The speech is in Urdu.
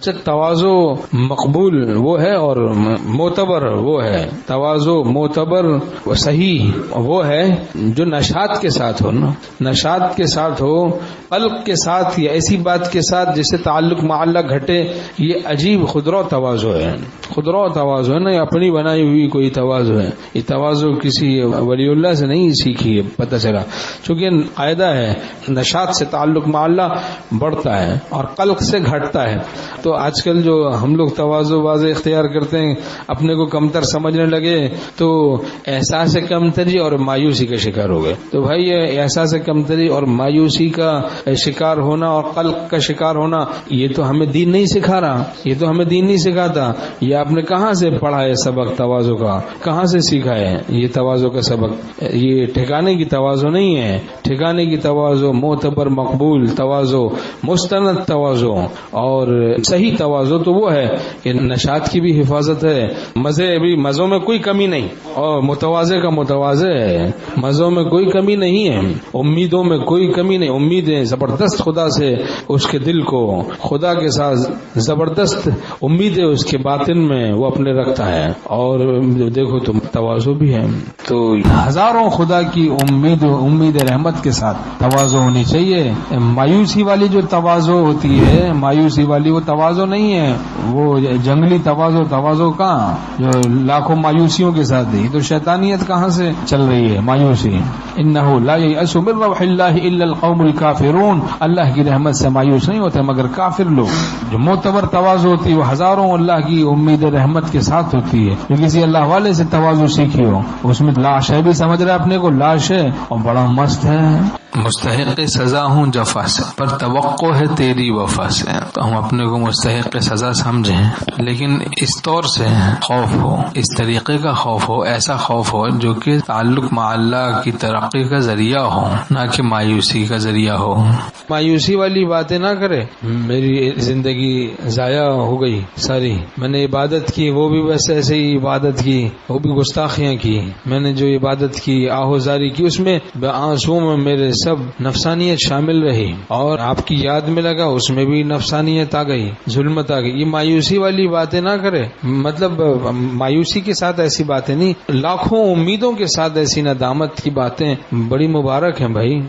اچھا توازو مقبول وہ ہے اور معتبر وہ ہے۔ توازو معتبر صحیح وہ ہے جو نشات کے ساتھ ہو نا۔ نشات کے ساتھ ہو، قلق کے ساتھ یا ایسی بات کے ساتھ جس سے تعلق معلّہ گھٹے، یہ عجیب خدرو توازو ہے۔ خدرو توازو ہے نا اپنی بنائی ہوئی کوئی توازو ہے۔ یہ توازو کسی ولی اللہ سے نہیں سیکھی ہے، پتہ چلا۔ چونکہ قاعدہ ہے نشات سے تعلق معلّہ بڑھتا ہے اور قلق سے گھٹتا ہے۔ تو تو آج کل جو ہم لوگ توازو واضح اختیار کرتے ہیں، اپنے کو کمتر سمجھنے لگے تو احساس کمتری اور مایوسی کا شکار ہو گئے۔ تو بھائی، یہ احساس کمتری اور مایوسی کا شکار ہونا اور قلق کا شکار ہونا، یہ تو ہمیں دین نہیں سکھا رہا۔ یہ تو ہمیں دین نہیں سکھاتا۔ یہ آپ نے کہاں سے پڑھا ہے سبق توازو کا؟ کہاں سے سیکھا ہے؟ یہ توازو کا سبق، یہ ٹھکانے کی توازو نہیں ہے۔ ٹھکانے کی توازو معتبر مقبول توازو مستند توازو اور صحیح توازو تو وہ ہے کہ نشات کی بھی حفاظت ہے، مزے بھی، مزوں میں کوئی کمی نہیں۔ اور متوازے کا متوازے ہے۔ مزوں میں کوئی کمی نہیں ہے۔ امیدوں میں کوئی کمی نہیں۔ امیدیں زبردست خدا سے اس کے دل کو، خدا کے ساتھ زبردست امیدیں اس کے باطن میں وہ اپنے رکھتا ہے۔ اور دیکھو تم توازو بھی ہے۔ تو ہزاروں خدا کی امید امید رحمت کے ساتھ توازو ہونی چاہیے۔ مایوسی والی جو توازو ہوتی ہے، مایوسی والی وہ توازو نہیں ہے۔ وہ جنگلی توازو توازو کہاں؟ جو لاکھوں مایوسیوں کے ساتھ دی۔ تو شیطانیت کہاں سے چل رہی ہے؟ مایوسی۔ انہو لا یأسو من روح اللہ الا القوم الكافرون اللہ کی رحمت سے مایوس نہیں ہوتے مگر کافر لوگ۔ جو معتبر توازو ہوتی ہے، وہ ہزاروں اللہ کی امید رحمت کے ساتھ ہوتی ہے۔ جو کسی اللہ والے سے توازو سیکھی ہو، اس میں لاش ہے بھی سمجھ رہے اپنے کو لاش ہے اور بڑا مست ہے۔ مستحق سزا ہوں جفا سے، پر توقع ہے تیری وفا سے۔ تو ہم اپنے کو مستحق سزا سمجھیں لیکن اس طور سے خوف ہو، اس طریقے کا خوف ہو، ایسا خوف ہو جو کہ تعلق مع اللہ کی ترقی کا ذریعہ ہو، نہ کہ مایوسی کا ذریعہ ہو۔ مایوسی والی باتیں نہ کرے۔ میری زندگی ضائع ہو گئی ساری۔ میں نے عبادت کی، وہ بھی بس ایسے ہی عبادت کی، وہ بھی گستاخیاں کی۔ میں نے جو عبادت کی آہوزاری کی، اس میں آنسو میں میرے سب نفسانیت شامل رہی اور آپ کی یاد میں لگا، اس میں بھی نفسانیت آ گئی، ظلمت آ گئی۔ یہ مایوسی والی باتیں نہ کرے۔ مطلب مایوسی کے ساتھ ایسی باتیں نہیں، لاکھوں امیدوں کے ساتھ ایسی ندامت کی باتیں بڑی مبارک ہیں بھائی۔